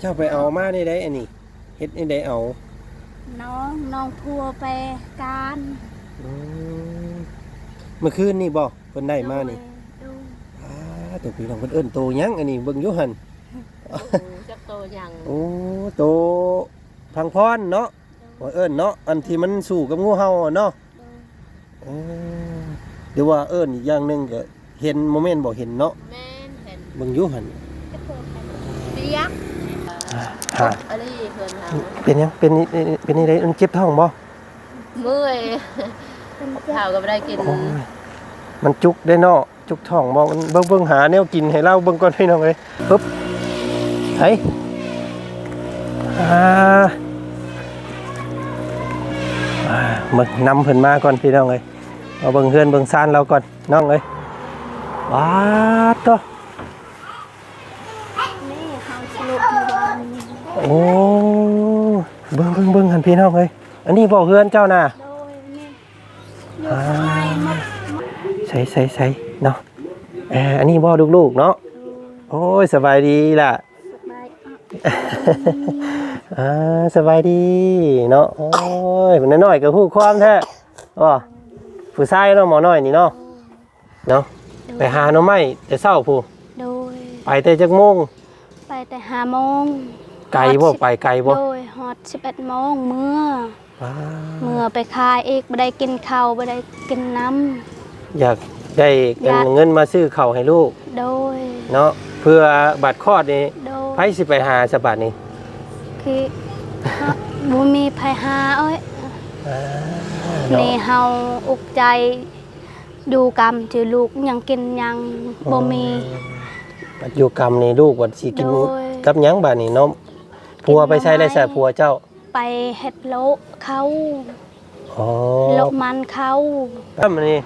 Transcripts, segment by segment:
เจ้าไปเอามาได้ได้อันนี้เฮ็ดได้ได้เอาน้องน้องพัวไปการอืมเมื่อคืนนี่บ่เพิ่นได้มานี่ดูอ้าตัวพี่น้องเพิ่นเอิ้นโตหยังอันนี้เบิ่งอยู่หั่นจักโตยังโอ้โตพังพรเนาะว่าเอิ้นเนาะอันที่มันสู้กับงูเห่าอะเนาะดูเออเดี๋ยวว่าเอิ้นอีกอย่างหนึงก็เห็นโมเมนต์บ่เห็นเนาะแม่นเห็นเบิ่งอยู่หั่นจะเปิดไปเปียก ฮะอะไรเพิ่นหาเป็นหยังเป็นนี่เป็นนี่ได้มันเจ็บท้องบ่เมื่อยเป็นเจ็ข้าวบก็บ่ได้กิน โอ้ยมันจุกได้เนาะจุกท้องบ่มันเบิ่งเบิ่งหาแนวกินให้เราเบิ่งก่อนพี่น้องเอ้ยปึ๊บไห้อ่าอ่ามึงนำเพิ่นมาก่อนพี่น้องเอ้ยเอาเบิ่งเฮือนเบิ่งซ่านเราก่อนน้องเอ้ยว้าดโตนี่เขาสรุปในวันนี้ โอ้เบิ่งเบิ่งเบิ่งหันพี่น้องเอ้ยอันนี้บ่เฮือนเจ้าน่ะโดยนี่อยู่ข้างในหมดใส่ใส่ใส่เนาะเอออันนี้บ่ลูกๆเนาะโอ้ยสบายดีล่ะ สบายอะอ่าสบายดีเนาะโอ้ยมันน้อยๆก็ฮู้ความแท้อ๋อผู้ชายเนาะหมอน้อยนี่เนาะเนาะไปหาหน่อไม้แต่เช้าผู้โดยไปแต่จักโมงไปแต่ห้าโมง ไกลบ่ไปไกลบ่โดยฮอดสิบเอ็ดโมงเมื่อว้าเมื่อไปขายอีกไม่ได้กินข้าวไม่ได้กินน้อยากได้เงินอยากเงินมาซื้อข้าวให้ลูกำโดย เนาะเพื่อบัตรคลอดนี่โดไผยสิไปหาสบัดนี่คือบุมีภัยหาเอ้ยอ่านี่เนาะเฮาอุกใจดูกรรมจือลูกยังกินยังบ่มีปัจจุกรรมนี่ลูกวัดสิกินโดยกับหยังบาดนี่เนาะ ผัวไปใช้ได้ใส่ผัวเจ้า ไปเฮ็ดโลกเขาอ๋อโลกมันเขาปั๊มอันนี่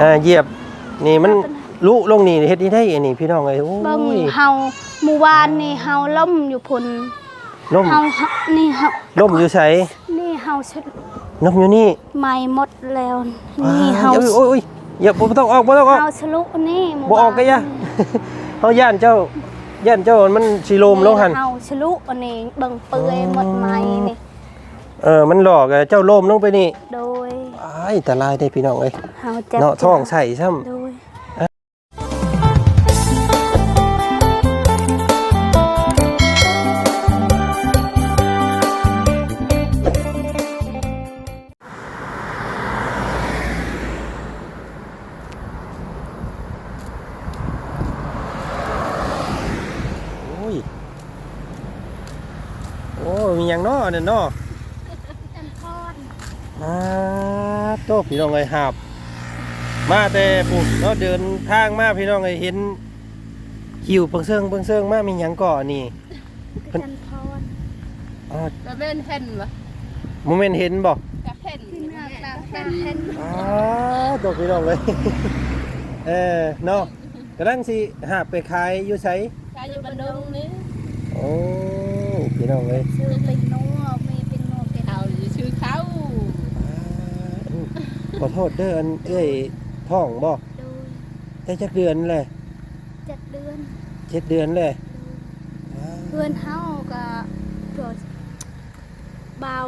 อ่าเหยียบนี่มันลุลงนี่เฮ็ดนี่ได้อันนี้พี่น้องเอ้ยโอ้เบิ่งยเฮาเมื่อวานนี่เฮาล่มอยู่พุ่นล่มเฮานี่เฮาล่มอยู่ไสนี่เฮาชุดล่มอยู่นี่ไหม้หมดแล้วนี่เฮาอ้ยโอ้ยโอ้ยอย่าบ่ต้องออกบ่ต้องออกเฮาสลุนี่เมื่บ่ออกก็อย่าเฮาย่านเจ้า ย่านเจ้ามันสิลมลงหั่นเฮาสลุอันนี้เบิ่งเปื่อยหมดไหม้นี่เออมันหลอกอะเจ้าลมลงไปนี่ โดยอ้ายอันตรายได้พี่น้องเอ้ยเฮาเจ็บเนาะท้องใส่ซ้ำโดย พี่น้องเอ้ยหาบ มาแต่ปุ๊บเนาะเดินทางมาพี่น้องเอ้ยเห็นหิวเปิงเซิงเปิงเซิงมามีหยังก่อนี่จันทรอ๋อก็แม่นเห็นบ่โมเมนต์เห็นบ่ก็เห็นที่เนื้อตาเป็นเห็นอ๋อโตพี่น้องเลยเออเนาะกำลังสิหาบไปขายอยู่ไสกายอยู่บันดงนี่โอ้พี่น้องเลยชื่อเป็นนัวมีเป็นนัวเป็น เขาอยู่ชื่อเขา อ่าอืมข อโทษเด้ออันเอ้ยท้องบ่โดยได้จักเดือนเลยเจ็ดเดือนเจ็ดเดือนเลยอ่าเพื่อนเฮาก็โปรดเบา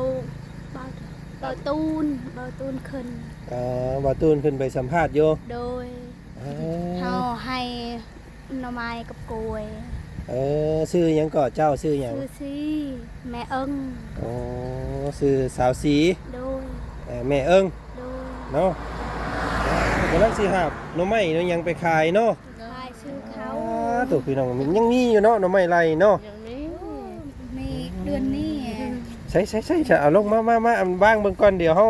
เบาเบาตูนเบาตูนขึ้นอ่าบ่าวตูนขึ้นไปสัมภาษณ์อยู่โดยอ่าเฮาให้หน่อไม้กับกล้วยเออชื่อหยังก่อเจ้าชื่อหยังชื่อสิแม่เอิงอ๋อชื่อสาวสีโดยเอ่อแม่เอิงโดย เนาะกำลังสิหาบหน่อไม้เนาะยังไปขายเนาะขายชื่อเขาอ่าตัวพี่น้องมันยังมีอยู่เนาะหน่อไม้ไรเนาะอย่างนี้มีเดือนนี้ใช่ใช่ใช่จะเอาลงมามามาอันบ้างเบิ่งก่อนเดี๋ยวเฮา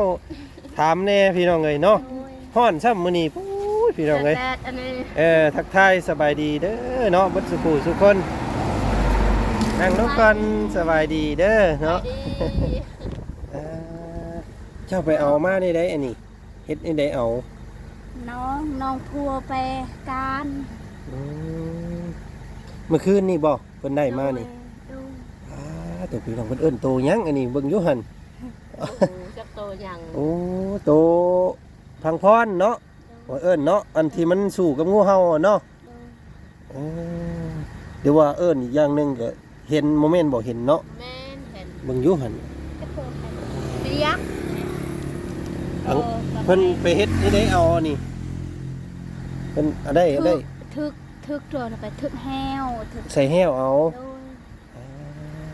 ถามแน่พี่น้องเอ้ยเนาะโดยฮ้อนซ้ำมื้อนี้ปุ้ยพี่น้องเอ้ยแดดอันนี้เออทักทายสบายดีเด้อเนาะเบัดสุขุสุกคนนั่งลงกันสบายดีเด้อเนาะดีเอ่อเจ้าไปเอามาได้ได้อันนี้ เฮ็ดได้ได้เอาน้องน้องพัวไปการอืมเมื่อคืนนี่บ่เพิ่นได้มานี่โดยอ่าตัวพี่น้องเพิ่นเอิ้นโตหยังอันนี้เบิ่งอยู่หั่นจักโตยังโอ้โตพังพรเนาะว่าเอิ้นเนาะอันที่มันสู้กับงูเห่าอะเนาะโดยเออหรือว่าเอิ้นอีกอย่างหนึงก็เห็นโมเมนต์บ่เห็นเนาะแม่นเห็นเบิ่งอยู่หั่นก็โทรไปเปียก อังเพิ่นไปเฮ็ดนี่ได้เอาอันนี่เพิ่นเอาได้เอาได้ทึกทึกตัวน่ะไปทึกแห้วทึกใส่แห้วเอา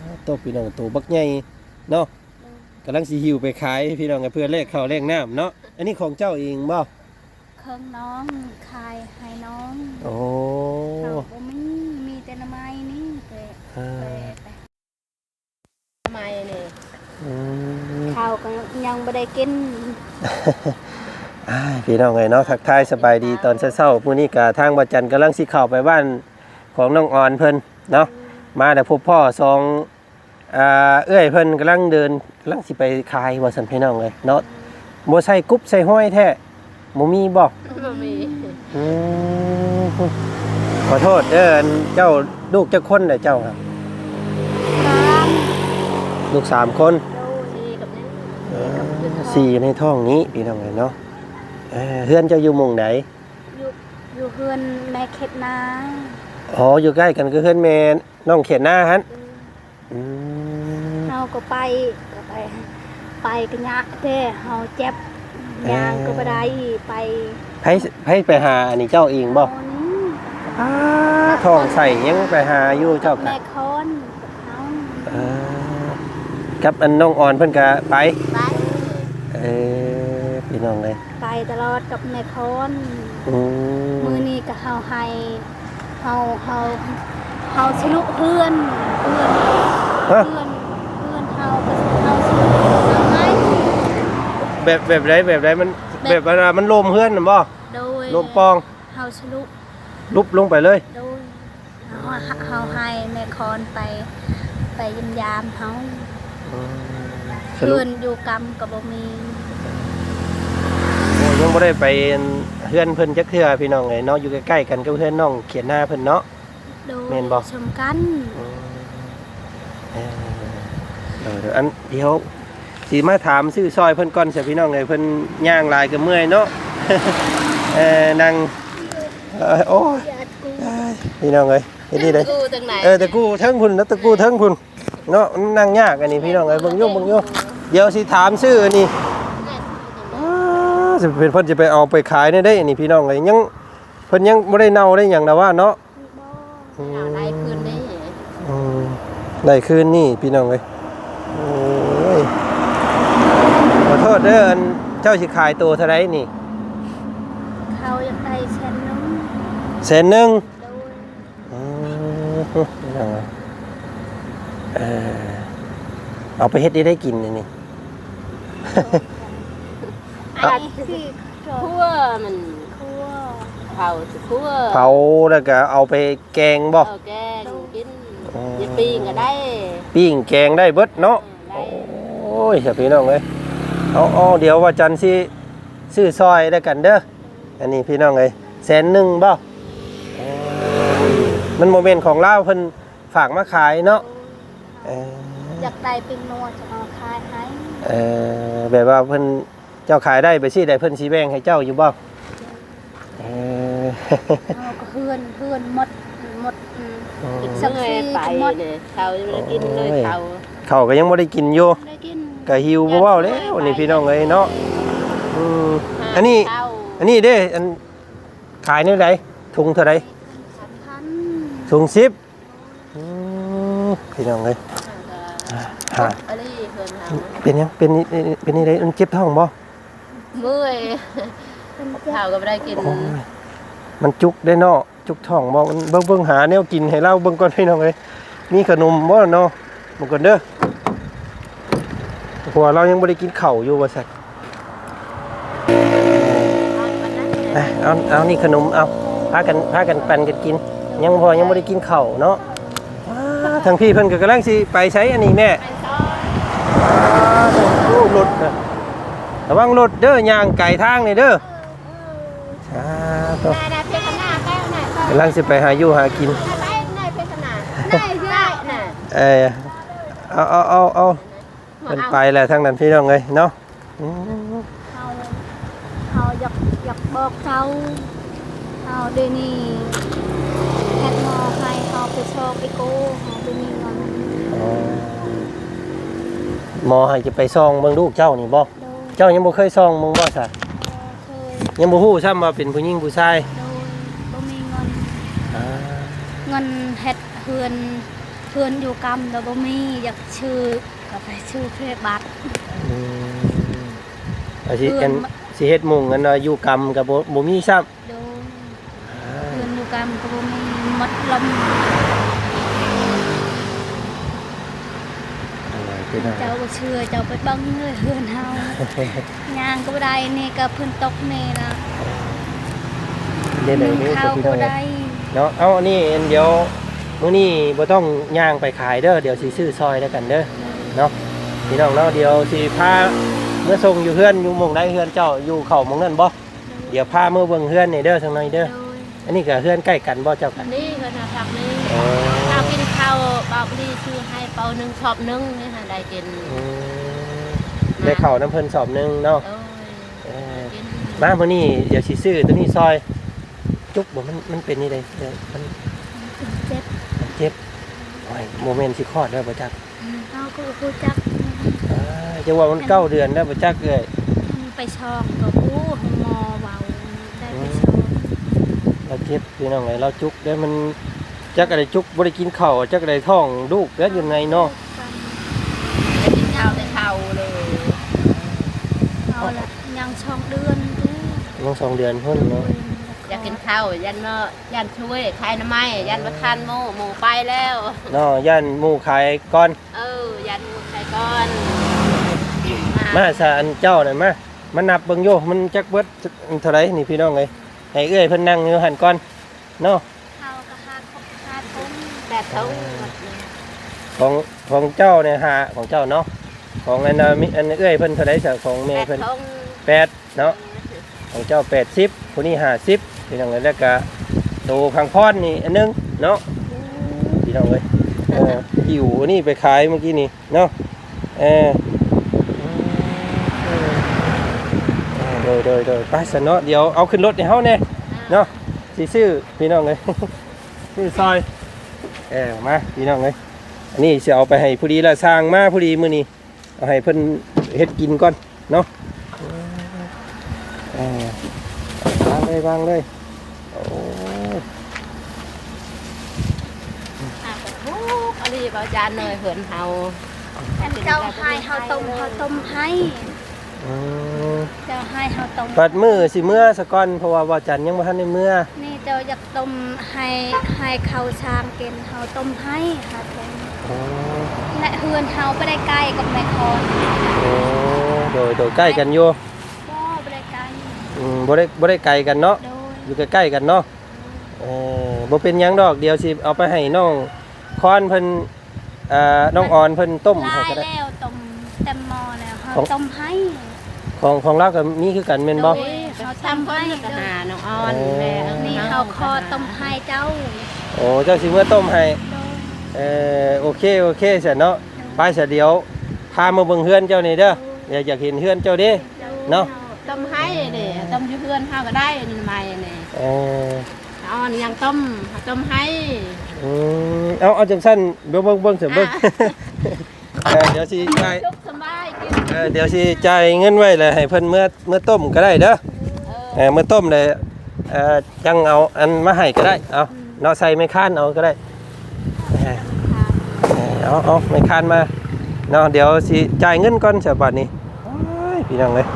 โดยตัวพี่น้องตัวบักใหญ่เนาะโดยกำลังสิหิวไปขายพี่น้องกับเพื่อนแลกข้าวแลกน้ำเนาะอันนี้ของเจ้าเองบ่เครื่องน้องคายให้น้องโอ้เขาบ่มีมีแต่น้ำไม้นี่ไปอ่าไปไปทำไมนี่ อืมข้าวก็ยังบ่ได้กินอ้าย พี่น้องเอ้ยเนาะทักทายสบายดีตอนเช้าๆมื้อนี้ก็ทางบ่จันทร์กำลังสิเข้าไปบ้านของน้องออนเพิ่นเนาะมาแต่พบพ่อสองอ่าเอื้อยเพิ่นกำลังเดินกำลังสิไปขายว่าซั่นพี่น้องเอ้ยเนาะบ่ใส่กุ๊บใส่ห้อยแท้บ่มีบ่บ่มีอืมขอโทษเด้ออันเจ้าลูกจักคนเด้อเจ้าครับตามลูกสามคน โดย ชีกับนี่ เออ สี่ในท้องนี้พี่น้องเลยเนาะเออเฮือนเจ้าอยู่หมุงไหนอยู่อยู่เฮือนแม่เข็ดนาอ๋ออยู่ใกล้กันก็เฮือนแม่น้องเขียนหน้าฮันอืม เฮาก็ไปก็ไป ไปก็ยะเด้เฮาเจ็บยางก็บ่ได้ไปไผไผไปหาอันนี้เจ้าเองบ่เอานี้อ้าท้องใส่ยังไปหาอยู่เจ้าแม่คอนเฮาเออกับอันน้องอ่อนเพิ่นก็ไป ไป เออพี่น้องเลยไปตลอดกับแม่คอนอืมมื้อนี้ก็เฮาให้เฮาเฮาเฮาสลุกเพื่อนเพื่อนฮะเพื่อนเพื่อนเฮาก็เฮาสลุกเฮาให้แบบแบบไรแบบไรมันแบบแบบเวลามันลมเฮือนน่ะบ่โดยลมปองเฮาสลุกลุบลงไปเลย โดยเฮาเฮาให้แม่คอนไป ไปยิมยามเฮา สรุปเพื่อนอยู่กรรมก็บ่มีโอ้ยังบ่ได้ไปเฮือนเพิ่นจักเทื่อพี่น้องเอ้ยเนาะอยู่ใกล้ๆกันกับเฮือนน้องเขียนหน้าเพิ่นเนาะ โดยแม่นบ่ชมกันเออเออเดี๋ยวอันเดี๋ยวสิมาถามซื้อซอยเพิ่นก่อนเสียพี่น้องเอ้ยเพิ่นย่างหลายก็เมื่อยเนาะ เออนั่งเอ่อโอ้ยอย่ากูพี่น้องเอ้ยเฮ็ดนี่เด้อกูจังไหนเออแต่กูเทั้งพุ่นนะแต่กูเทั้งพุ่นเนาะนั่งยากอันนี้พี่น้องเอ้ยเบิ่งอยู่เบิ่งอยู่ เดี๋ยวสิถามซื้ออันนี้อ้าสิเป็นเพิ่นจะไปเอาไปขายได้ได้อันนี้พี่น้องเลยยังเพิ่นยังบ่ได้เน่าได้หยังนะว่าเนาะอืมเอาได้คืนได้อืมได้คืนนี่พี่น้องเลยโอ้ยขอโทษเด้ออันเจ้าสิขายตัวเท่าไหร่นี่ เขาอยากได้แชนนึงแสนหนึงโดยอืมพี่น้องเอ้ยเออเอาไปเฮ็ดได้ได้กินนี่ นี่ไอ้ที่โดคั่วยมันครัวเผาสิคั่วเผาแล้วก็เอาไปแกงบ่เอาแกงกินอืมอย่าปีงก็ได้ ปิ้งแกงได้เบิดเนาะได้โอ้ยเสียพี่น้องเลยเอาเอาเดี๋ยวว่าจันทร์สิซื้อซอยได้กันเด้ออันนี้พี่น้องเลยแสนหนึ่งบ่เออมันโมเมนต์ของเล่าวเพิ่นฝากมาขายเนาะเอออยากได้เป็นนัวจะ เอาขายให้เออแบบว่าเพิ่นเจ้าขายได้ไปสิได้เพิ่นสิแบ่งให้เจ้าอยู่บ่เออ เอาก็เพื่อนเพื่อนหมดหมดอืมกินสัสักกทีไปก็หมดเนี่ยเขาจะไม่ได้กินเลยเขาเขาวก็ยังบ่ได้กินอยู่ได้กินก็หิวบ่เว้าแล้วนี่พี่น้องเอ้ยเนาะอืมอันนี้ข้าวอันนี้เด้อันขายในไหนถุงเท่าไรสามพันถุงสิบอืมพี่น้องเลยหาอะไร เพิ่นทเป็นยังเป็นนี่เป็นนี่ได้มันเจ็บท้องบ่ำเมื่อยเป็นเจ็บข้าวก็ไม่ได้กิน โอ้ยมันจุกได้เนาะจุกท้องบ่มันเบิ่งเบิ่งหาแนวกินให้เราเบิ่งก่อนพี่น้องเลยมีขนมบ่เนาะมันก่อนเด้อเพราะว่าเรายังบ่ได้กินข้าวอยู่ว่าซั่นอะเอาเอานี่ขนมเอาพากันพากันปันกันกิน ยังพอยังบ่ได้กินข้าวเนาะว้าทางพี่เพิ่นก็กำลังสิไปใช้อันนี้แม่ ไป ซ้อนโอ้รถนะระวังรถเด้อย่างไก่ทางนี่เด้ออ่าต่อได้ได้เพชรขนาดได้ไหนกำลังสิไปหาอยู่หากิน ได้ได้เพชรขนาดได้ได้น่ะเออเอาเอาเอาเอาเป็นไปแหละทางนั้นพี่น้องเลยเนาะอืมเขาเขาอยากอยากบอกเขาเขาเดี๋ยวนี้แพทย์หมอให้เขาไปชอ หมอให้จะไปซองเบิ่งลูกเจ้านี่บ่โดย เจ้ายังบ่เคยซองมึงบ่ซะเคยยังบ่ฮู้ซ้ำว่าเป็นผู้หญิงผู้ชายโดยบ่มีเงิน อ่าเงินเฮ็ดเฮือนเฮือนอยู่กรรมแล้วบ่มีอยากชื่อก็ไปชื่อเพศบัตร อืมอาสิอันสิเฮ็ดมุงอันว่าอยู่กรรมก็บ่บ่มีซ้ำโดยอ่าเฮือนอยู่กรรมก็บ่มีหมดลม อะไร เป็นอะไร เจ้าบ่เชื่อเจ้าไปเบังเลยเฮือนเฮา ย่างก็บ่ได้นี่ก็เพิ่นตกนี่นะเดี๋ยวนึ่งเดี๋ยวข้าวพี่ก็น้องบ่ได้เนาะเอาอันนี้อันเดี๋ยวมื้อนี้บ่ต้องย่างไปขายเด้อเดี๋ยวสิซื้อซอยแล้วกันเด้อเนาะพี่น้องเนาะเดี๋ยวสิพาเมื่อส่งอยู่เฮือนอยู่หม่องใดเฮือนเจ้าอยู่เข้าหม่องนั้นบ่เดี๋ยวพามื้อเบิ่งเฮือนนี่เด้อจังหน่อยเด้อโดยอันนี้ก็เฮือนใกล้กันบ่เจ้ากันนี่เพิ่นน่ะทำนี่อ๋อข้าวกิน ข้าวบาบรีซื้อให้เปาหนึงชอบหนึงนี่ค่ะได้กินอืมได้เข้าน้ำเพิ่นสอบหนึงเนาะโอ้ยเออกินมามื้อนี้เดี๋ยวสิซื้อตัวนี้ซอย จุกบ่มันมันเป็นนี่เด้เดี๋ยวมันเจ็บมันเจ็บโอ้ยโมเมนต์สิคลอดแล้วบ่จักเฮาก็บ่รู้จักอ่าจะว่ามันเก้าเดือนแล้วบ่จักเอ้ยไปช่องก็โอ้หมอเว้าได้ไปช่องเราเจ็บพี่น้องไงเราจุกแล้วมัน จักอะไรจุกบ่ได้กินข้าวจักอะไรท้องลูกแล้วอยู่ในเนาะได้กินข้าวได้ข้าวเลยเอาละยังช่องเดือนเด้อน้องสองเดือนพุ่นเนาะอยากกินข้าวยันเนาะยันช่วยขายน้ำไม้ยันประทานโมหมูไปแล้วเนาะย่านหมู่ขายก่อน เออยันหมูใส่ก้อนมาซะอันเจ้าน่ะมามานับเบิ่งโยมันจักเบิดเท่าไหร่นี่พี่น้องเอ้ยให้เอ้ยเพิ่นนั่งอยู่หั่นก่อนเนาะ ข้าวก็หาครบหาทง แปด เท่าหมดเลยของของเจ้าเนี่ยหาของเจ้าเนาะของอันน่ะมิอันเอ้ยเพิ่นเท่าไหร่ซะของแปแม่ดเพิ่นเท่าแปดเนาะของเจ้าแปดสิบผู้นี้ห้าสิบพี่น้องเลยแล้วก็โตพังพอนนี่อันหนึงเนาะพี่น้องเลยเออหิวอันนี่ไปขายเมื่อกี้นี่เนาะเออเออเออโดยโดยโดยไปสนเนาะเดี๋ยวเอาขึ้นรถในเฮาแน่ เนาะสิซื้อพี่น้องเลย ซื้อซอย เออมาพี่น้องเลยอันนี้สิเอาไปให้ผู้ดีละสร้างมาผู้ดีมื้อนี้เอาให้เพิ่นเฮ็ดกินก่อนเนาะเออวางเลยวางเลยโอ้อะก็ทุกอะไรบาจานเลยเหินเฮาอันเจ้าให้เฮาต้มเฮาต้มให้อืม เจ้าให้เฮาต้มปัดมือสิเมื่อสะก่อนเพราะว่าว่าจันยังบ่ทันได้เมื่อนี่เจ้าอยากต้มให้ให้เขาช้างกินเฮาต้มให้หาต้มโอ้และเฮือนเฮาบ่ได้ใกล้กับแม่คอนโอ้โดยโดยใกล้กันอยู่บ่บ่ได้ใกล้อืมบ่ได้บ่ได้ไกลกันเนาะโดยอยู่ใกล้ๆกันเนาะเออบ่เป็นหยังดอกเดี๋ยวสิเอาไปให้น้องคอนเพิ่นอ่าน้องออนเพิ่นต้มให้ลายก็ได้แล้วต้มเต็มหม้อแล้วเฮาของต้มให้ ของของเราก็มีคือกันแม่นบ่โดยเขาทำเพิ่นก็หาน้องออนแม่อิ้งนี่เฮาคอต้มให้เจ้าโอ้เจ้าสิเมื่อต้มให้โดยเออโอเคโอเคเสร็จเนาะไปเสร็จเดี๋ยวพามาเบิ่งเฮือนเจ้านี่เด้ออยากอยากเห็นเฮือนเจ้าเด้เนาะต้มให้นี่ต้มอยู่เพื่อนเฮาก็ได้นี่ทำไมนี่เออออนยังต้มต้มให้อืมเอาเอาจังสั้นเบิ่งเบิ่งเบิ่งเสร็จเบิ่ง เออเดี๋ยวสิจ่ายชุกสบายกินเออเดี๋ยวสิจ่ายเงินไว้เลยให้เพิ่นเมื่อเมื่อต้มก็ได้เด้อเออเออเมื่อต้มเลยเออจังเอาอันมาให้ก็ได้เอาเนาะใส่ไม้ค้านเอาก็ได้เออเออเอาเอาไม้ค้านมาเนาะเดี๋ยวสิจ่ายเงินก่อนเสียบัดนี้โอ้ยพี่น้องเลย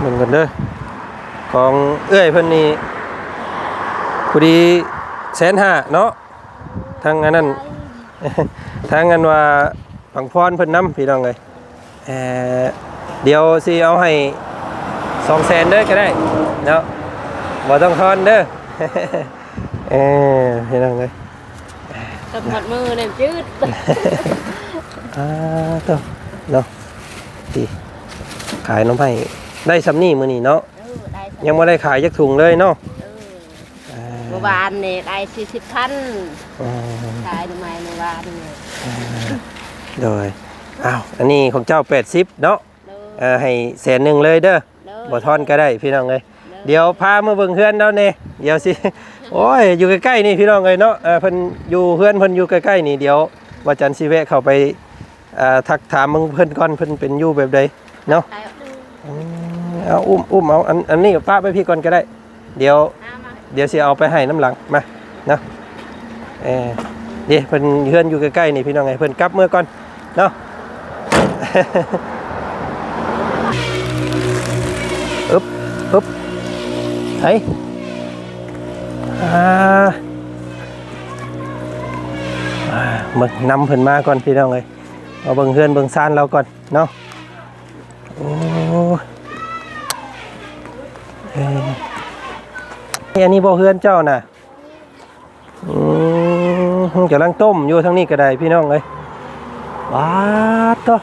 หนึ่งกันเด้อของเอื้อยเพิ่นนี่พอดีแสนห้าเนาะ ทางอันนั้นทางอันว่าปังพรเพิ่นนำพี่น้องเลยเอ่อเดี๋ยวสิเอาให้สองแสนเด้อก็ได้เนาะบ่ต้องทอนเด้อเออพี่น้องเลยต้มหมดมือเนี่ยจืดอ่าตัวเนาะดีขายน้องไผ่ได้สำนี่มื้อนี้เนาะเออได้สักยังไม่ได้ขายยักถุงเลยเนาะเออเมื่อวานนี่ได้สี่สิบพันอ่าขายทำไมเมื่อวานนี่โดยอ้าวอันนี้ของเจ้า80เนาะเด้อเอ่อให้แสนหนึ่งเลยเด้อเด้อบ่ทอนก็ได้พี่น้องเลยเดี๋ยวพามาเบิ่งเฮือนแล้วเน่เดี๋ยวสิโอ้ยอยู่ใกล้ๆนี่พี่น้องเลยเนาะเออเพิ่นอยู่เฮือนเพิ่นอยู่ใกล้ๆนี่เดี๋ยวว่าจันสิแวะเข้าไปอ่าทักถามมึงเพิ่นก่อนเพิ่นเป็นอยู่แบบใดเนาะไปอืมเอาอุ้มอุ้มเอาอันอันนี้ป้าไปพี่ก่อนก็ได้ เดี๋ยว เดี๋ยวสิเอาไปให้น้ำหลังมาเนาะเออเดี๋ยวเพิ่นเฮือนอยู่ใกล้ๆนี่พี่น้องไงเพิ่นกลับเมื่อก่อนเนาะอึ๊บอึ๊บไห้อ่าอ่ามึงนำเพิ่นมาก่อนพี่น้องเอ้ยเอาเบิ่งเฮือนเบิ่งซานเราก่อนเนาะโอ้เอ้ยนี่อันนี้บ่เฮือนเจ้าน่ะอืมกำลังต้มอยู่ทั้งนี้ก็ได้พี่น้องเอ้ยว้าดเนาะ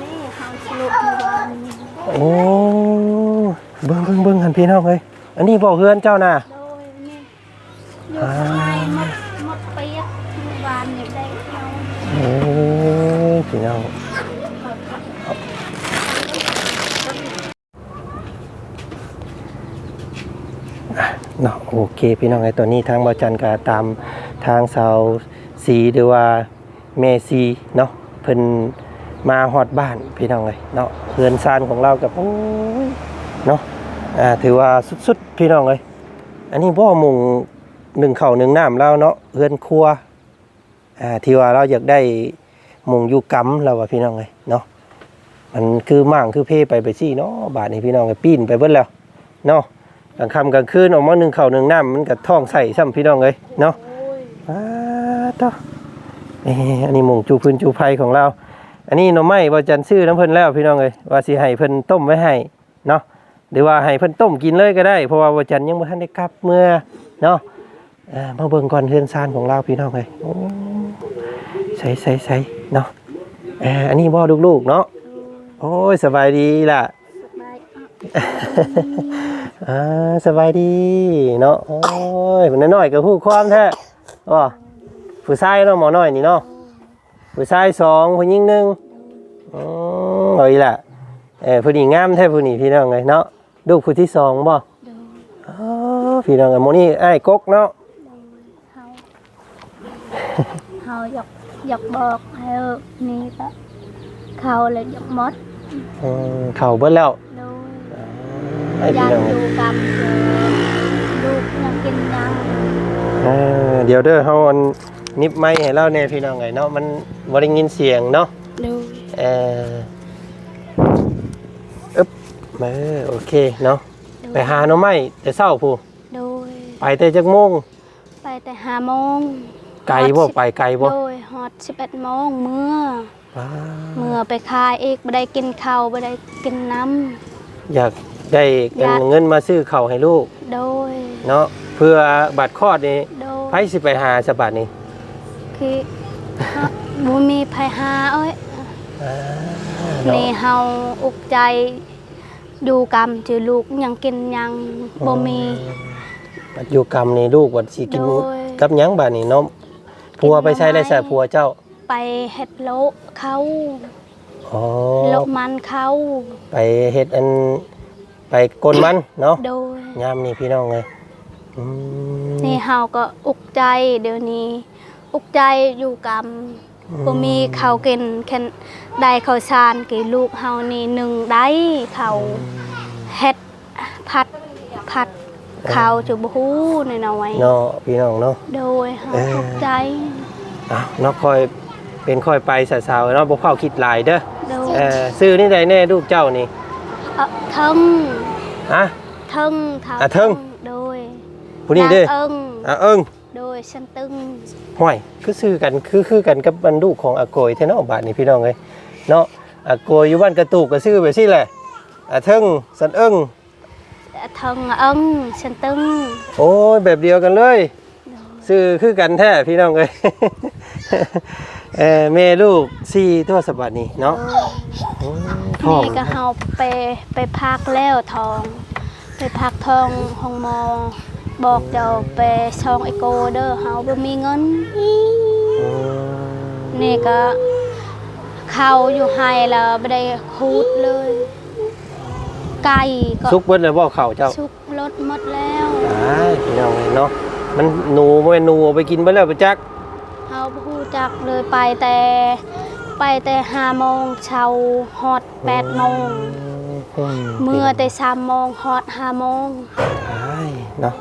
นี่เขาสรุปในวันนี้โอ้เบิ่งเบิ่งเบิ่งหันพี่น้องเอ้ยอันนี้บ่เฮือนเจ้าน่ะโดยนี่อยู่ข้างในหมดหมดเปียกในวันนี้ได้เขาโอ้ยพี่น้องอะเนาะ โอเคพี่น้องไอ้ตัวนี้ทางบาจันก็ตามทางสาวสีหรือว่าเมซีเนาะเพิ่นมาฮอดบ้านพี่น้องเลยเนาะเรือนซานของเรากับโอ้ยเนาะอ่าถือว่าสุดๆพี่น้องเลยอันนี้บ่มุงหนึ่งเข่าหนึ่งน้ำแล้วเนาะเรือนครัวอ่าที่ว่าเราอยากได้หมงยู่กำเราว่าพี่น้องเลยเนาะมันคือมั่างคือเพ่ไปไปซี่เนาะบาทนี้พี่น้องเลยปีนไปเบิดแล้วเนาะ กลางค่ำกลางคืนออกมาหนึ่งเข่าวหนึ่งน้ำมันก็ท้องใส่ซ้ำพี่น้องเลยเนาะอ้าต่อนี่อันนี้หมงจูพื้นจูไฟของเรา อันนี้หน่อไม้ว่าจันซื้อน้ำเพิ่นแล้วพี่น้องเลยว่าสิให้เพิ่นต้มไว้ให้เนาะหรือว่าให้เพิ่นต้มกินเลยก็ได้ เพราะว่าว่าจันยังบ่ทันได้กลับเมื่อเนาะเอ่อมาเบิ่งก่อนเฮือนซานของเราพี่น้องเลยโอ้ใส่ใส่ใส่เนาะเอ่ออันนี้บ่ลูกๆเนาะโอ้ยสบายดีล่ะ สบาย อะอ่าสบายดีเนาะโอ้ยมันน้อยๆก็พูดความแท้อ๋อผู้ชายเนาะหมอน้อยนี่เนาะผู้ชายสองผู้หญิงหนึ่งอืมเอาอีกล่ะเออผู้นี้งามแท้ผู้นี้พี่น้องเลยเนาะลูกผู้ที่สองบ่โดยอ๋อพี่น้องเอ้ยหมอนี่อ้ายกกเนาะเขาเขาอยากอยากบอกให้เออนี่ก็เขาเลยอยากหมดอืมเข้าเบิดแล้วโด ยไอ้ยัพี่นน้องอยู่กับเจอลูกยังกินยังเออเดี๋ยวเด้อเฮาอันนิบไม้ให้เราแน่พี่น้องไงเนาะมันบ่ได้ยินเสียงเนาะดูเอออึ๊บมาโอเคเนาะไปหาหน่อไม้แต่เช้าผู้โดยไปแต่จักโมงไปแต่ห้าโมงไกลบ่ไปไกลบ่โดยฮอดสิบเอ็ดโมงเมื่อว้าเมื่อไปคายอีกไม่ได้กินข้าวไม่ได้กินน้อยาก ได้เงินอยากเงินมาซื้อข้าวให้ลูกำโดย เนาะเพื่อบัตรคลอดนี่โดยไผสิไปหาสบัดนี่คือฮะบ่มีไผหาเอ้ยอ่านี่เฮาอุกใจอยู่กรรมจือลูกยังกินยังบ่มีบัดอยู่กรรมนี่ลูกวัดสิกินโดยกับหยังบัดนี่เนาะผัวไปใช้ได้ใส่ผัวเจ้าไปเฮ็ดโลเขาอ๋อโลมันเขา ไปเฮ็ดอัน ไปกลมันเนาะโดยยามนี่พี่น้องเลยอืมนี่เฮาก็อุกใจเดี๋ยวนี้ อุกใจอยู่กรรมบ่มีข้าวกินแค่ได้ข้าวสารกี่ลูกเฮานี่หนึ่งได้ข้าวเฮ็ดผัดผัดข้าวจุบฮู้น้อยๆเนาะพี่น้องเนาะโดยเฮาเอ่อทุกข์ใจอะเนาะคอยเป็นคอยไปสาวๆเนาะบ่เข้าคิดหลายเด้อโดยเออซื้อนี่ใดแน่ลูกเจ้านี่ เอ่อเทิงฮะเทิงเท้าอะเทิงโดยผู้นี้เด้อางเอิงอะเอิงโดยฉันตึงห้วยคือซื้อกันคือคือกันกับบรรลูกของอาโกยแท้เนาะบาดนี้พี่น้องเอ้ยเนาะอาโกยอยู่บ้านกระตูกก็ซื้อไปซี่แหละอะเทิงสันเอิงเทิงเอิงฉันตึงโอ้ยแบบเดียวกันเลย ซื้อคือกันแท้พี่น้องเอ้ย เออแม่ลูกสี่ตัวสบัดนี้เนาะอืมท้องนี่ก็เฮาไปไปพักแล้วทอง ไปพักทองห้องหมอ บอกเจ้าไปช่องไอโกเด้อเฮาบ่มีเงินอืมนี่ก็เข้าอยู่ไฮแล้วบ่ได้คูดเลย ไก่ก็ซุกเบิดเลยบ่เข่าเจ้าชุกรถหมดแล้วอ้ายพี่น้องเนาะมันหนูบ่แม่นหนูเอาไปกินไปแล้วไปจัก เฮาบ่ฮู้จักเลยไปแต่ไปแต่5โมงเช้าฮอด8โมงอืมเมื่อแต่3โมงฮอด5โมงใช่เนาะ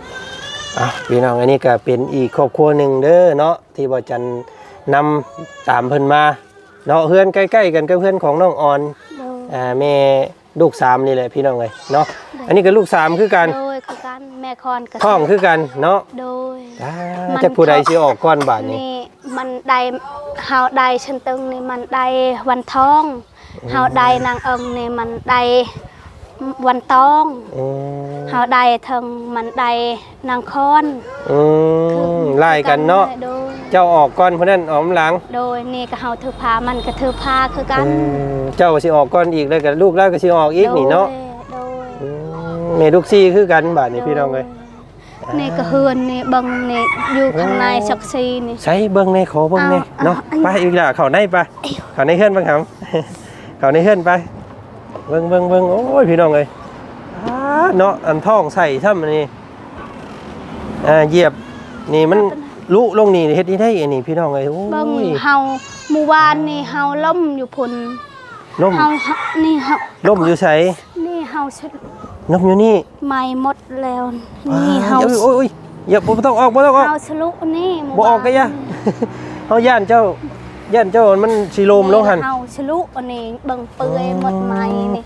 อะพี่น้องอันนี้ก็เป็นอีกครอบครัวหนึ่งเด้อเนาะที่บ่จันนำตามเพิ่นมาเนาะเพื่อนใกล้ๆกันกับเพื่อนของน้องออนโดยอ่าแม่ลูกสามนี่แหละพี่น้องเลยเนาะอันนี้ก็ลูกสามคือกันโดยคือกันแม่คอนก็ท้องคือกันเนาะโดยอ่ามันจะผู้ใดสิออกก่อนบาดนี้นี่ มันได้เฮาได้ชันตึงนี่มันได้วันท้องเฮาได้นางเอิงนี่มันได้วันต้องอืมเฮาได้ถึงมันได้นางคอนอืมไล่กันเนาะโดยเจ้าออกก่อนผู้นั้นออกหลัง โดยนี่ก็เฮาถือผ้ามันก็ถือผ้าคือกันอืมเจ้าสิออกก่อนอีกแล้วก็ลูกแล้วก็สิออกอีกนี่เนาะโดยอืมแม่ลูกซี่คือกันบาดนี้พี่น้องเลย นี่ก็เฮือนนี่เบังนี่อยู่ข้างในชักซีนี่ใช้เบิ้งในขอเบิ้งในเอาเนาะเอาไปอีกและเขาในไปเขาในเฮือนบ้างครับเขาในเฮือนไปเบิ้งเบิ้งเบิ้งโอ้ยพี่น้องเลยอ้าเนาะอันท้องใส่ซ้ำอันนี้อ่าเหยียบนี่มันลุลงนี่เฮ็ดนี่ได้อันนี้พี่น้องเลยโอ้เบิ่งยเฮาเมื่อวานนี่เฮาล่มอยู่พุ่นล้มเฮานี่เฮาล้มอยู่ใส่นี่เฮาชุด ล้มอยู่นี่ไหม้หมดแล้วนี่เฮาอ้ยโอ้ยโอ้ยอย่าบ่ต้องออกบ่ต้องออกเฮาสลุนี่หมู่บ่ออกก็อย่าเฮาย่านเจ้าย่านเจ้ามันสิโลมลงหั่นเฮาสลุอันนี้เบิ่งเปื่อยหมดไหม้นี่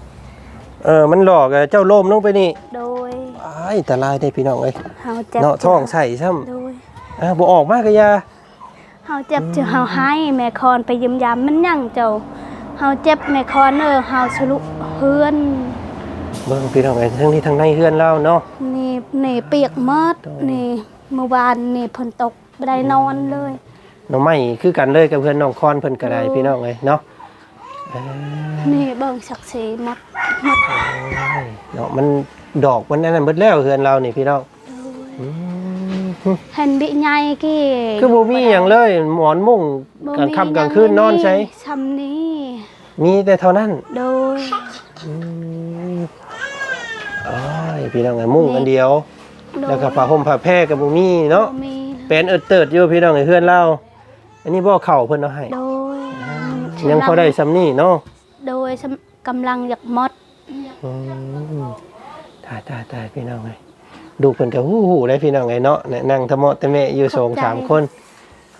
เออมันหลอกอะเจ้าโลมลงไปนี่โดยอ้ายแต่ลายได้พี่น้องเอ้ยเฮาเจ็บเนาะท้องใส่ซ้ำโดยอ่าบ่ออกมากก็อย่าเฮาเจ็บจะเฮาให้แม่คอนไปยืมยามมันยังเจ้าเฮาเจ็บแม่คอนเออเฮาสลุเฮือน เบิ่งพี่น้องเอ้ยทั้งนี้ทั้งในเฮือนเราเนาะนี่นี่เปียกหมดนี่เมื่อวานนี่ฝนตกบ่ได้นอนเลยน้องใหม่คือกันเลยกับเพื่อนน้องคอนเพิ่นก็ได้พี่น้องเอ้ยเนาะเอ้ยนี่เบิ่งศักดิ์ศรีหมดหมดเนาะมันดอกมันนั่นนะเบิดแล้วเฮือนเรานี่พี่น้องอืมเห็นบิใหญ่กี่คือบ่มีหยังเลยหมอนมุ้งกลางค่ำกลางคืนนอนใช้ซ้ำนี้มีแต่เท่านั้นโดยอืมอ้าย พี่น้องเอ้ยมุ้งอันเดียวโดยแล้วก็ผ้าห่มผ้าแพร่ก็บ่มีเนาะบ่มีเป็นเอิดเติดอยู่พี่น้องเอ้ยเฮือนเราอันนี้บ่เข้าเพิ่นเอาให้ โดยยังพอได้ซ้ำนี่เนาะโดยสำกำลังอยากหมดอืมตายตายตายพี่น้องเลยดูเพิ่นก็ฮู้ฮู้เลยพี่น้องเลยเนาะเนี่ยนั่งทะเมาะตะเมะอยู่สองสามคน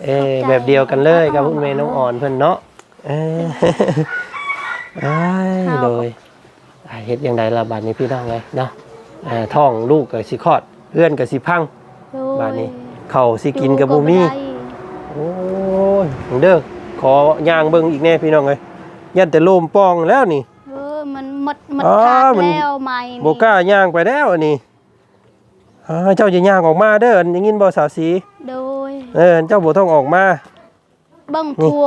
เออแบบเดียวกันเลยกับคุณแม่น้องอ่อนเพิ่นเนาะเอออ้ายเลยอ้ายเฮ็ดยังไงล่ะบาดนี้พี่น้องเลยเนาะ เอ่อท้องลูกก็สิคลอดเพื่อนก็สิพัง โดยบาดนี้ข้าวสิกินก็บ่มีได้โอ้ยเด้อขอย่างเบิ่งอีกแน่พี่น้องเลยยันแต่โลมปองแล้วนี่ เออมันหมดหมดอ๋อขาดมัน แล้วไหม่นี่โบกล้าย่างไปแล้วอันนี้อ่าเจ้าจะย่างออกมาเด้ออันอย่างงี้บ่สาวสี โดย เออเจ้าบ่ต้องออกมา เบิ่งนี่ พัว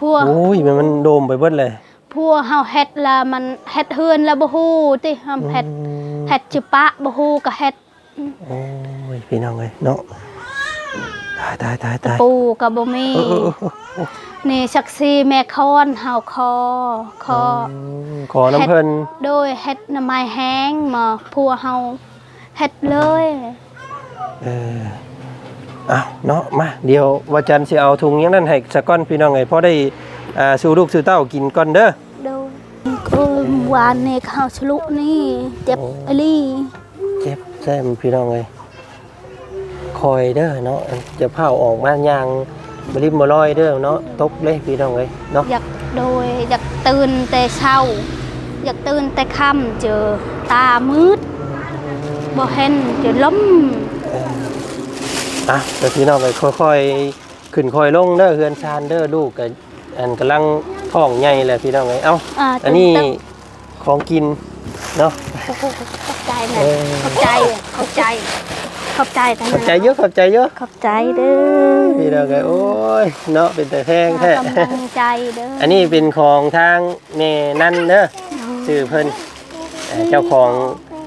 พัวโอ้ยมันมันโดมไปเบิดเลยพัวเฮาเฮ็ดละมันเฮ็ดเฮือนละบ่ฮู้ติเฮาเฮ็ดอืม เฮ็ดจิปะบ่ฮู้ก็เฮ็ดโอ้ยพี่น้องเอ้ยเนาะตายตายตายตายปูก็บ่มีเออเออเออเออนี่ศักดิ์ศรีแม่คอนเฮาคอคอมขอน้ำเพิ่นโดยเฮ็ดน้ำไม้แห้งมาพัวเฮาเฮ็ดเลยเออเอาเนาะมาเดี๋ยวว่าจันทร์สิเอาถุงอย่างนั้นให้สักก้อนพี่น้องเอ้ยพอได้อ่าสู่ลูกสู่เต้ากินก่อนเด้อโดยก็ห วานในข้าวฉลุนี่ เจ็บอลี่เจ็บแซ่พี่น้องเอ้ยคอยเด้อเนาะจะเผาออกมาย่างบริบบ่ลอยเด้อเนาะตกเลยพี่น้องเอ้ยเนาะอยากโดยอยากตื่นแต่เช้า อยากตื่นแต่ค่ำเจอตามืดบ่เห็นเจอล้มอะแต่พี่น้องเอ้ยค่อยๆขึ้นค่อยลงเด้อเฮือนชานเด้อลูกก็อันกำลังท้องใหญ่แหละพี่น้องเอ้ยเอ้าอันนี้ ของกินเนาะขอบใจนะเออขอบใจขอบใจขอบใจทั้งขอบใจเยอะขอบใจเยอะขอบใจเด้อพี่น้องเอ้ยโอ้ยเนาะเป็นแต่แพงแท้กำลังใจเด้ออันนี้เป็นของทางแม่นั่นเด้อชื่อเพิ่นเอ่อเจ้าของ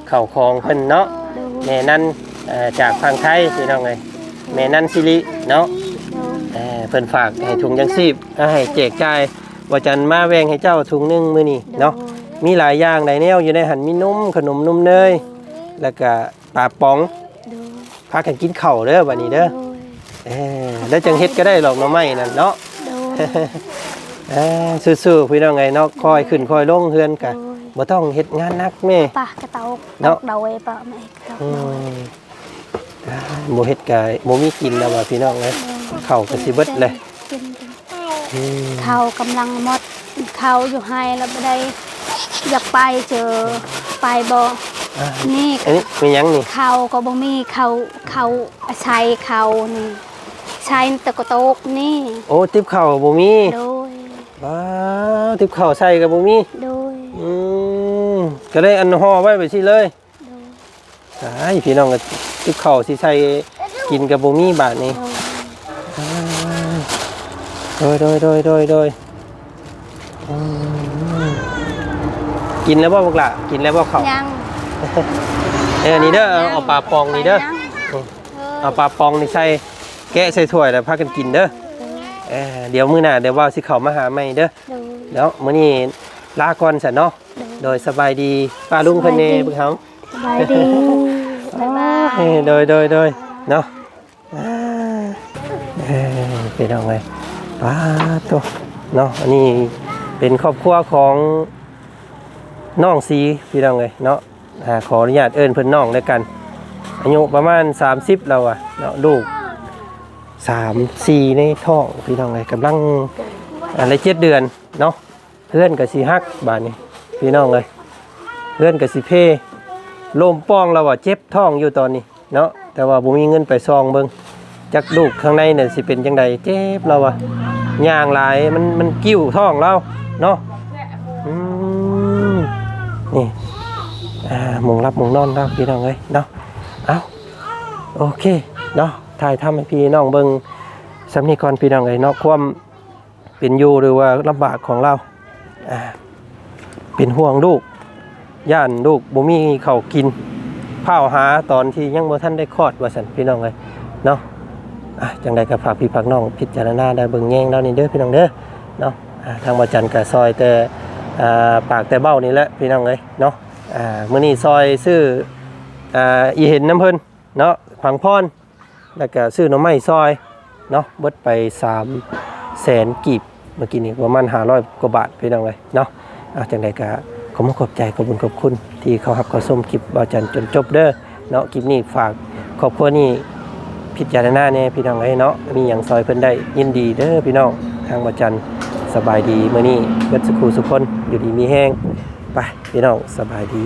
เข่าของเพิ่นเนาะโดยแม่นั่นเอ่อจากฝั่งไทยพี่น้องเอ้ยแม่นั่นสิริเนาะโดยเอ่อเพิ่นฝากให้ถุงยังชีพเอาให้แจกจ่ายว่าจันมาแวงให้เจ้าถุงหนึงมื้อนี้เนาะ มีหลายอย่างหลายแนวอยู่ในหันมีนมขนมนมเนยแล้วก็ปลาป๋องโดยพากันกินข้าวเด้อบัดนี้เด้อโดยเออแล้วจังเฮ็ดก็ได้หรอกหน่อไม้นั่นเนาะโดยเออสู้ๆพี่น้องไงเนาะคอยขึ้นคอยลงเฮือนกันโดยบ่ต้องเฮ็ดงานหนักแม่ ปะกระเตาเนาะตอกเดาไว้ปะไม่ครับอืมอ่าบ่เฮ็ดก็บ่มีกินแล้วว่าพี่น้องเอ้ยข้าวก็สิเบิดเลยกินกินอืมเขากำลังหมดเขาอยู่ให้แล้วบ่ได้ อยากไปเจอไปบ่อ่านี่อันนี้มีหยังนี่เขาก็บ่มีเขาเขาใช้เขานี่ใช้แตะกะโตกนี่ โอ้ติบข้าวบ่มีโดยว้าวติบข้าวใส่ก็บ่มีโดยอืมก็เลยอันห่อไว้ไปสิเลยโดยใช่พี่น้องก็ติบข้าวสิใส่กินก็บ่มีบาดนี้โดยโดยโดยโดยโดยโดยอืม กินแล้วบ่พวกละกินแล้วบ่ข้าวยังเออนี่เด้อเอาเอาปลาปองนี่เด้อยังเอาปลาปองนี่ใส่แกะใส่ถ้วยแล้วพากันกินเด้อเออเดี๋ยวมื้อหน้าเดี๋ยวว่าสิเข้ามาหาใหม่เด้อโดยแล้วมื้อนี้ลาก่อนซะเนาะโดยสบายดีป้าลุงเพิ่นเน่เพิ่นเฮาสบายดีบ๊ายบายเออโดยโดยโดยเนาะอ่าเออเป็นเอาไงป้าตัวเนาะอันนี้เป็นครอบครัวของ น้องสีพี่น้องเลยเนาะขออนุญาตเอิ้นเพิ่นน้องด้วยกันอายุประมาณ 30แล้วอะเนาะลูกสามสี่ในท้องพี่น้องเลยกำลังอะไรเจ็ดเดือนเนาะเพื่อนกับสีฮักบาดนี้พี่น้องเลยเพื่อนกับสีเพลมป้องเราว่าเจ็บท้องอยู่ตอนนี้เนาะแต่ว่าบ่มีเงินไปซองเบิงจักลูกข้างในเนี่ยสิเป็นจังใดเจ็บเราอะย่างหลายมันมันกิ้วท้องเราเนาะ นี่อ่ามุงรับมุงนอนเราพี่น้องเลยเนาะเอาโอเคเนาะถ่ายทำให้พี่น้องเบิงสำนีก่อนพี่น้องเลยเนาะความเป็นอยู่หรือว่าลำบากของเราอ่าเป็นห่วงลูกย่านลูกบ่มีเขากินเผาหาตอนที่ยังบ่ทันได้คลอดว่าซั่นพี่น้องเลยเนาะอะจังใดก็ฝากพี่ฝากน้องพิจารณาได้เบิ่งแยงแล้วนี่เด้อพี่น้องเด้อเนาะทางบ่จันทร์ก็ซอยแต่ ปากแต่เบ้านี่แหละพี่น้องเลยเนาะอ่ามื้อนี้ซอยซื้ออ,อีเห็นน้ำเพิ่นเนาะผังพรแล้วก็ซื้อหน่อไม้ซอยเนาะเบิดไป3แสนกีบเมื่อกี้นี้ประมาณ500กว่าบาทพี่น้องเลยเนาะอะจังใดก็ขอมขอบใจขอบคุญขอบคุณ ที่เขาหับเขาส้มคลิปบาจันจนจบเด้อเนาะคลิปนี้ฝากครอบครัวนี้พิจารณาเนี่ยพี่น้องเอ้ยเนาะมีอย่างซอยเพิ่นได้ยินดีเด้อพี่น้องทางบาจัน สบายดีมื้อนี้เบิดสุขสุขคนอยู่ดีมีแห้งไปพี่น้องสบายดี